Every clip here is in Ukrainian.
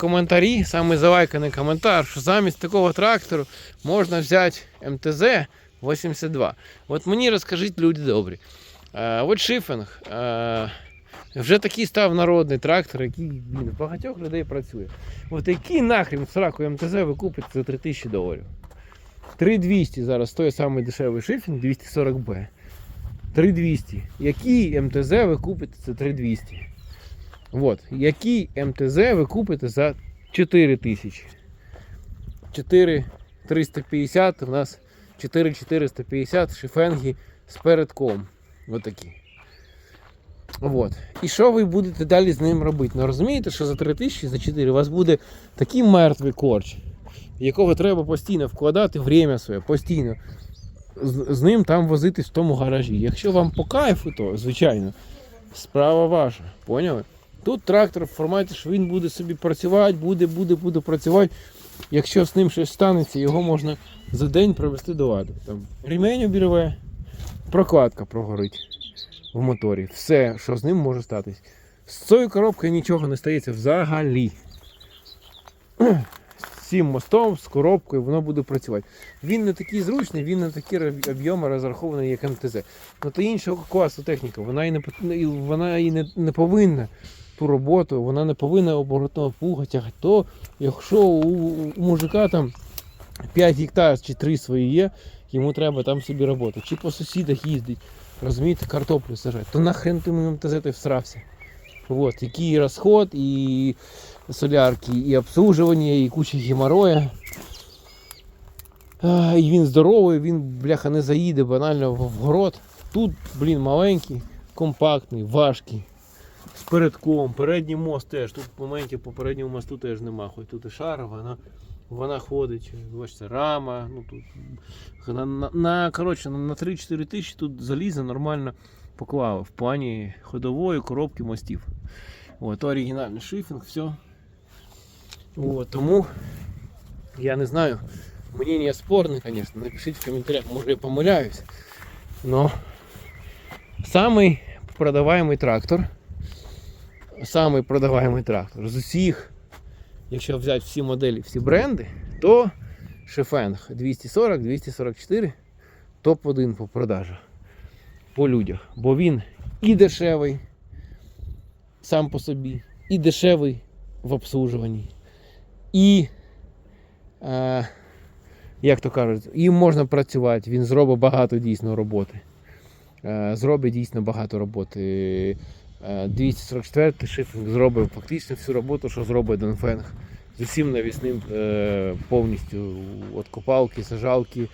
коментарі, саме залайканий коментар, що замість такого трактору можна взяти МТЗ 82. От мені розкажіть люди добрі. Е, от шифінг. Е, вже такий став народний трактор, який блін, багатьох людей працює. От який нахрен в сраку МТЗ ви купите за 3000 доларів? 3200 зараз той самий дешевий шифінг 240B. 3200. Який МТЗ ви купите за 3200? Вот. Який МТЗ ви купите за 4000? 4350 у нас 4450 шифенги з передком. Отакі. Вот. І що ви будете далі з ним робити? Ну розумієте, що за 3000, за 4 у вас буде такий мертвий корч, якого треба постійно вкладати время своє, постійно з, з ним там возитись в тому гаражі. Якщо вам по кайфу, то звичайно, справа ваша. Поняли? Тут трактор в форматі, що він буде собі працювати, буде, буде, буде працювати. Якщо з ним щось станеться, його можна за день привести до ладу. Там ремень обірве, прокладка прогорить в моторі. Все, що з ним може статись. З цією коробкою нічого не стається взагалі. З цим мостом, з коробкою воно буде працювати. Він не такий зручний, він не такі об- об'єми розрахований, як МТЗ. Ну то іншого класу техніка, вона і не вона і не, не повинна ту роботу, вона не повинна оборотного плуга тягати. То якщо у, мужика там 5 гектар чи 3 свої є, йому треба там собі роботи. Чи по сусідах їздить, розумієте, картоплю сажати, то нахрен ти моєму МТЗ ти всрався. Вот, який розход, і солярки, і обслуживання, і куча геморроя. І він здоровий, він, бляха, не заїде банально в город. Тут, блін, маленький, компактний, важкий З передком, передній мост теж. Тут моментів по передньому мосту теж нема. Хоч тут і шар, вона, вона ходить. Бачите, рама. Ну, тут, на, на, на, коротше, на, на 3-4 тисячі тут залізо нормально поклали в плані ходової коробки мостів. От, оригінальний шифінг, все. От, тому я не знаю. Мнение спорное, конечно. Напишите в комментариях, может я помыляюсь. Но самый продаваемый трактор. Самий продаваємий трактор з усіх, якщо взяти всі моделі, всі бренди, то Шефенг 240-244 топ-1 по продажах по людях. Бо він і дешевий сам по собі, і дешевий в обслужуванні, і, е, як то кажуть, їм можна працювати, він зробить багато дійсно роботи. Е, зробить дійсно багато роботи. Е, 244 шифінг зробив фактично всю роботу, що зробить Донфенг. З усім навісним е, повністю від копалки, сажалки,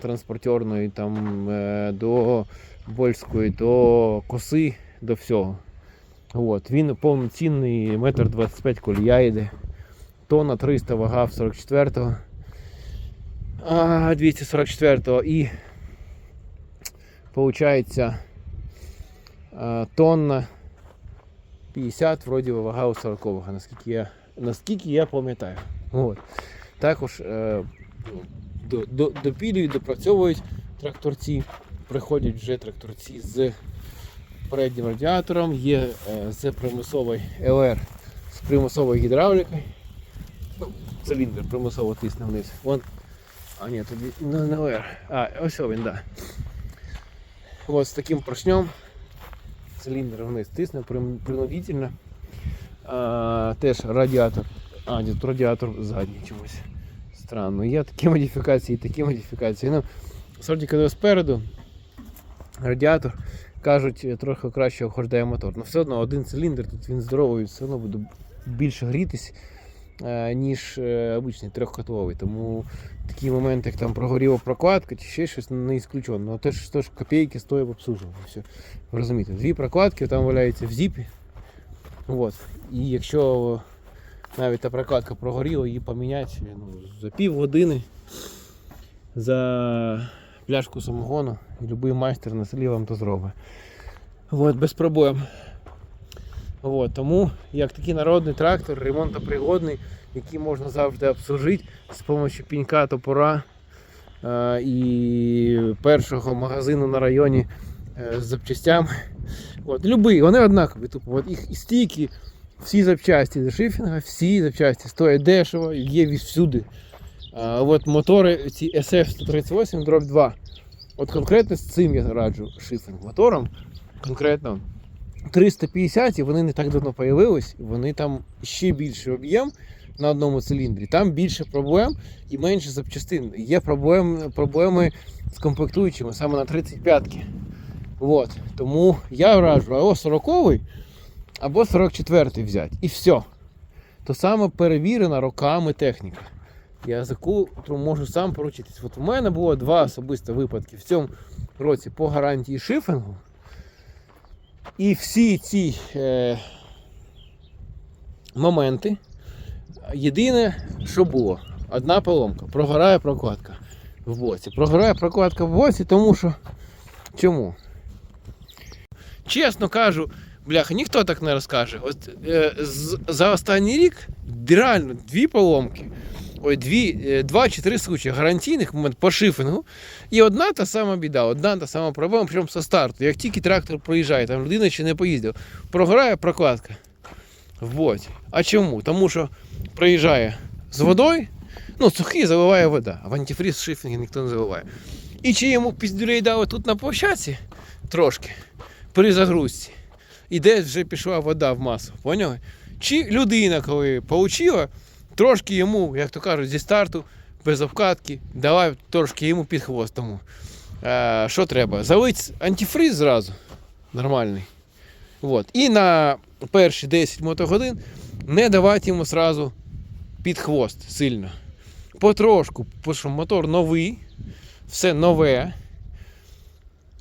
транспортерної там, е, до Больської, до коси, до всього. От. Він повноцінний, метр 25 колія йде. Тонна 300 вага в 44-го. А, 244-го і а, тонна 50 вроді вага у 40-го, наскільки я, наскільки я пам'ятаю. От. Також е, до, до, допілюють, допрацьовують тракторці. Приходять вже тракторці з переднім радіатором, є е, з примусовою ЛР з примусовою гідравлікою. Ну, Циліндр примусово тисне вниз. Вон. А ні, тобі не, не ЛР. А, ось він, так. Да. Ось з таким поршнем. Циліндр вниз тисне принудительно. А, теж радіатор. А, ні, радіатор задній чомусь. Странно. Є такі модифікації, такі модифікації. Ну, сорті, коли спереду радіатор, кажуть, трохи краще охолоджує мотор. Але все одно один циліндр, тут він здоровий, все одно буде більше грітись, ніж е, обичний трьохкотловий. Тому такі моменти, як там прогоріла прокладка чи ще щось не ісключено. Ну теж, теж копійки стоїть в обслуживанні. Все. Ви розумієте, дві прокладки там валяються в зіпі. От. І якщо навіть та прокладка прогоріла, її поміняти ну, за пів години за пляшку самогону і будь-який майстер на селі вам то зробить. От, без проблем. От, тому як такий народний трактор, ремонтопригодний, який можна завжди обслужити з допомогою пінька, топора е, і першого магазину на районі е, з запчастями. От, любий, вони однакові. Тупо, от їх і стійки, всі запчасті для шифінга, всі запчасті стоять дешево, є всюди. А, от мотори ці SF-138 Drop 2. От конкретно з цим я раджу шифінг мотором. Конкретно 350 і вони не так давно появились, вони там ще більший об'єм на одному циліндрі. Там більше проблем і менше запчастин. Є проблем, проблеми з комплектуючими саме на 35-ки. От. Тому я раджу або 40 або 44 взяти. І все. То саме перевірена роками техніка. Я за яку можу сам поручитись. От у мене було два особисті випадки в цьому році по гарантії шифингу. І всі ці е, моменти. Єдине, що було, одна поломка. Прогорає прокладка в боці. Прогорає прокладка в боці, тому що. Чому? Чесно кажу, бляха, ніхто так не розкаже. От е, за останній рік реально дві поломки. Ой, дві, е, два чи три случаї гарантійних момент по шифінгу. І одна та сама біда, одна та сама проблема, причому со старту. Як тільки трактор проїжджає, там людина ще не поїздила, прогорає прокладка в боці. А чому? Тому що проїжджає з водою, ну, сухий заливає вода, а в антифріз шифінги ніхто не заливає. І чи йому піздюлей дали тут на площадці трошки при загрузці, і десь вже пішла вода в масу, поняли? Чи людина, коли получила, трошки йому, як то кажуть, зі старту, без обкатки, дала трошки йому під хвост тому. Е, що треба? Залить антифриз зразу нормальний. От. І на перші 10 мотогодин не давати йому зразу під хвост сильно. Потрошку, бо що мотор новий, все нове.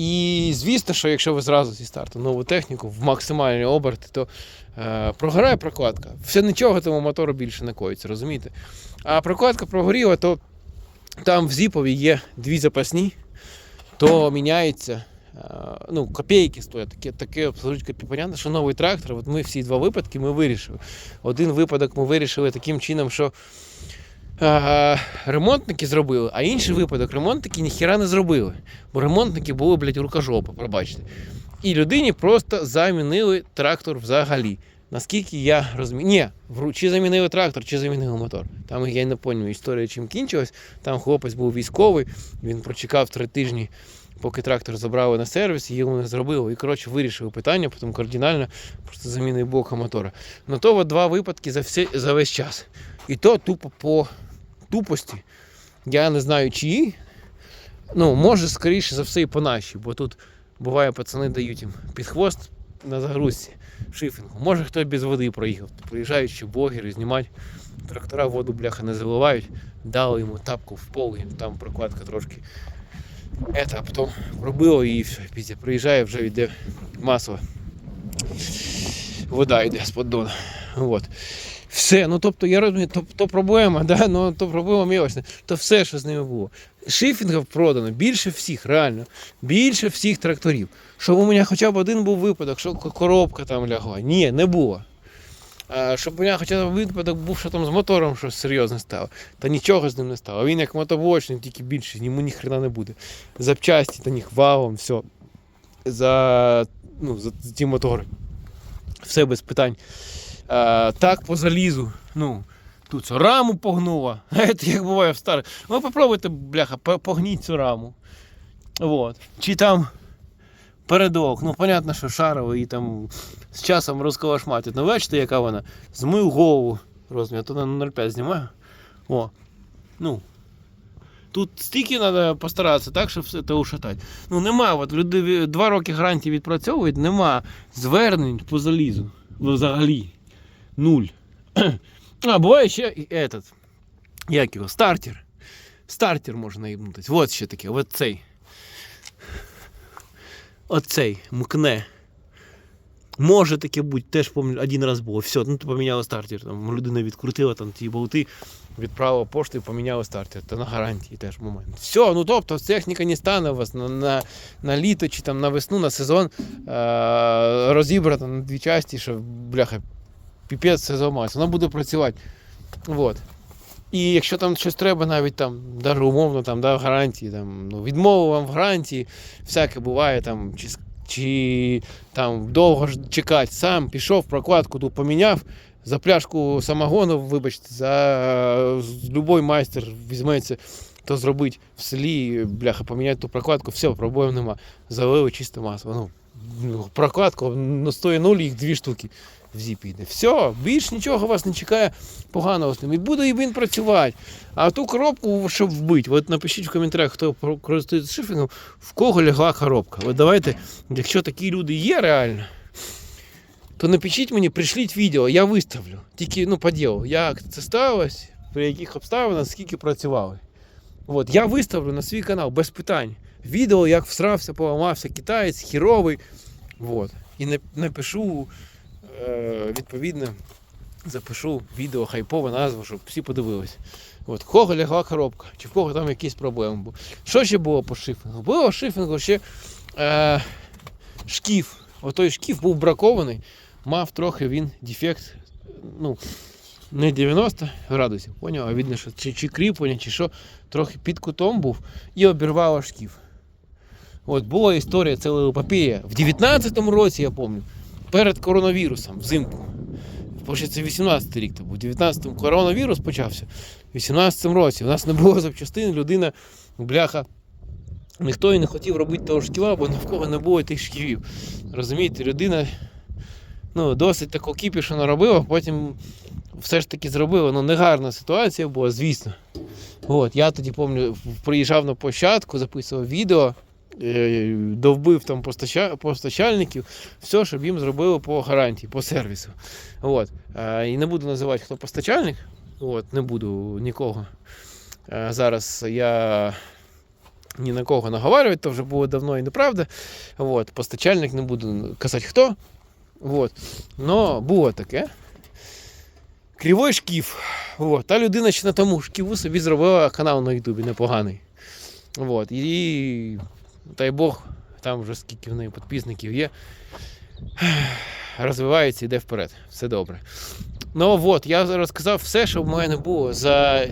І звісно, що якщо ви зразу зі старту нову техніку в максимальні оберти, то е, прогорає прокладка. Все нічого тому мотору більше не коїться, розумієте? А прокладка прогоріла, то там в зіпові є дві запасні, то міняється. е, Ну, копійки стоять, таке, таке абсолютно понятно, що новий трактор. От ми всі два випадки ми вирішили. Один випадок ми вирішили таким чином, що ремонтники зробили, а інший випадок ремонтники ніхіра не зробили. Бо ремонтники були, блядь, рукожопа, пробачте. І людині просто замінили трактор взагалі. Наскільки я розумію. Ні, чи замінили трактор, чи замінили мотор. Там я не пам'ятаю історія чим кінчилась. Там хлопець був військовий, він прочекав три тижні, поки трактор забрали на сервіс, його не зробили. І коротше вирішили питання, потім кардинально просто замінив блока мотора. Ну то два випадки за, все, за весь час. І то тупо по тупості. Я не знаю чиї. Ну, може, скоріше за все, і по нашій, бо тут буває, пацани дають їм під хвост на загрузці шифінгу. Може хто без води проїхав. Приїжджають ще блогери знімати. Трактора воду бляха не заливають, дали йому тапку в пол, і там прокладка трошки. Это, а потім пробило і все, пізня. Приїжджає, вже йде масло. Вода йде з поддона. От. Все, ну тобто я розумію, то, то проблема, да? ну, то проблема мілочна, то все, що з ними було. Шифінгів продано більше всіх, реально, більше всіх тракторів. Щоб у мене хоча б один був випадок, що коробка там лягла. Ні, не було. А, щоб у мене хоча б випадок був, що там з мотором щось серйозне стало. Та нічого з ним не стало. Він як мотоблочний, тільки більше, йому ніхрена не буде. Запчасті та них валом, все. За, ну, за ті мотори. Все без питань. А, так по залізу. Ну, тут цю раму погнула. Це як буває в старих. Ви попробуйте, бляха, погніть цю раму. Вот. Чи там передок. Ну, понятно, що шаровий і там з часом розколошматить. Ну, бачите, яка вона? Змив голову розмір, то на 0,5 знімаю. О. Ну. Тут стільки треба постаратися, так, щоб все це ушатати. Ну, нема, от люди два роки гарантії відпрацьовують, нема звернень по залізу. Взагалі. Нуль. А, буває ще этот. Як його? Стартер. Стартер може наїбнутися. От ще таке, от цей. Оцей мкне. Може таке бути, теж пам'ятаю, один раз було. Все, ну то поміняли стартер. Там людина відкрутила там ті болти, відправила пошту і поміняли стартер. Та на гарантії теж момент. Все, ну тобто техніка не стане у вас на, на, на літо чи там на весну, на сезон е- розібрана на дві часті, що бляха, піпець це зламається. Вона буде працювати. Вот. І якщо там щось треба, навіть там, даже умовно, там, да, гарантії, там, ну, відмову вам в гарантії, всяке буває, там, чи, чи там довго чекати. Сам пішов, прокладку ту поміняв. За пляшку самогону, вибачте, за любой майстер візьметься, то зробить в селі, бляха, поміняти ту прокладку, все, проблем нема. Залили чисте масло. Ну, прокладку ну, стоїть нуль, їх дві штуки в зіп. Все, більш нічого вас не чекає поганого з ним. І буде і він працювати. А ту коробку, щоб вбити, от напишіть в коментарях, хто користується шифінгом, в кого лягла коробка. От давайте, якщо такі люди є реально, то напишіть мені, пришліть відео, я виставлю. Тільки ну, по ділу, як це сталося, при яких обставинах, скільки працювали. От, я виставлю на свій канал без питань. Відео, як всрався, поламався китаєць, хіровий. От. І напишу відповідно, запишу відео хайпове назву, щоб всі подивились. От, кого лягла коробка, чи в кого там якісь проблеми були. Що ще було по шифінгу? Було шифінгу ще е, шкіф. Отой шкіф був бракований, мав трохи він дефект. Ну, не 90 градусів, поняв, а видно, що чи, чи кріплення, чи що, трохи під кутом був і обірвало шкіф. От була історія ціла епопея. В 19-му році, я пам'ятаю, перед коронавірусом, взимку. Боже, це 18 рік то був. 19-му коронавірус почався. В 18-му році. У нас не було запчастин, людина, бляха. Ніхто і не хотів робити того шківа, бо навколо не було тих шківів. Розумієте, людина ну, досить таку кіпішу наробила, потім все ж таки зробила. Ну, негарна ситуація була, звісно. От, я тоді пам'ятаю, приїжджав на площадку, записував відео, довбив там постачальників, все, щоб їм зробили по гарантії, по сервісу. От. Е, І не буду називати, хто постачальник. От, не буду нікого. Е, Зараз я ні на кого наговарювати, то вже було давно і неправда. От. Постачальник не буду казати хто. От. Но було таке. Кривой шкіф. От. Та людина ще на тому шківу собі зробила канал на Ютубі непоганий. От. І дай Бог, там вже скільки в неї підписників є. Розвивається, йде вперед. Все добре. Ну от, я розказав все, що в мене було за